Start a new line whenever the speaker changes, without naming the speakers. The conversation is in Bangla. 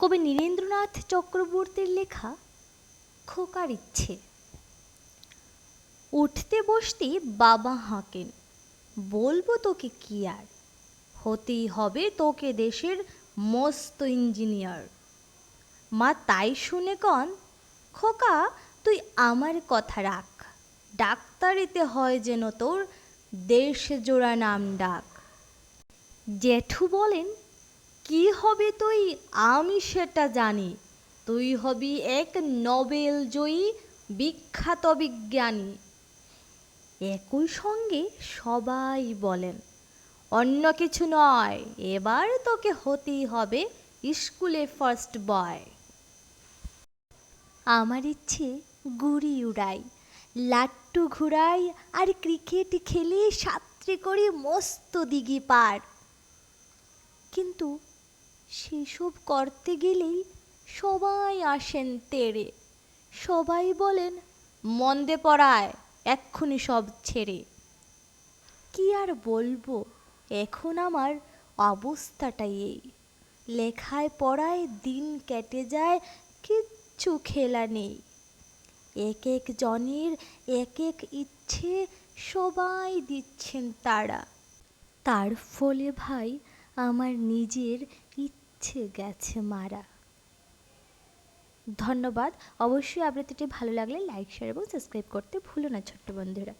কবি নীরেন্দ্রনাথ চক্রবর্তীর লেখা খোকার ইচ্ছে। উঠতে বসতে বাবা হাঁকেন, বলব তোকে কি আর? হতেই হবে তোকে দেশের মস্ত ইঞ্জিনিয়ার। মা তাই শুনে কন, খোকা তুই আমার কথা রাখ, ডাক্তারিতে হয় যেন তোর দেশ জোড়া নাম ডাক। জেঠু বলেন কি হবে তুই? আমি সেটা জানি। তুই হবি এক নোবেল জয়ী, বিখ্যাত বিজ্ঞানী। একই সঙ্গে সবাই বলেন, অন্য কিছু নয়, এবার তোকে হতেই হবে স্কুলে ফার্স্ট বয়। আমার ইচ্ছে গুড়ি উড়াই, লাট্টু ঘুরাই আর ক্রিকেট খেলে সাত্রে করি মস্ত দিঘি পার। কিন্তু সেসব করতে গেলেই সবাই আসেন তেড়ে। সবাই বলেন, মন্দে পড়ায়, এক্ষুনি সব ছেড়ে। কি আর বলব, এখন আমার অবস্থাটাই এই। লেখায় পড়ায় দিন কেটে যায়, কিচ্ছু খেলা নেই। এক এক জনের এক এক ইচ্ছে সবাই দিচ্ছেন তারা তার ফলে ভাই আমার নিজের ইচ্ছে গেছে মারা। ধন্যবাদ। অবশ্যই আবৃত্তিটি ভালো লাগলে লাইক শেয়ার এবং সাবস্ক্রাইব করতে ভুলো না ছোট্ট বন্ধুরা।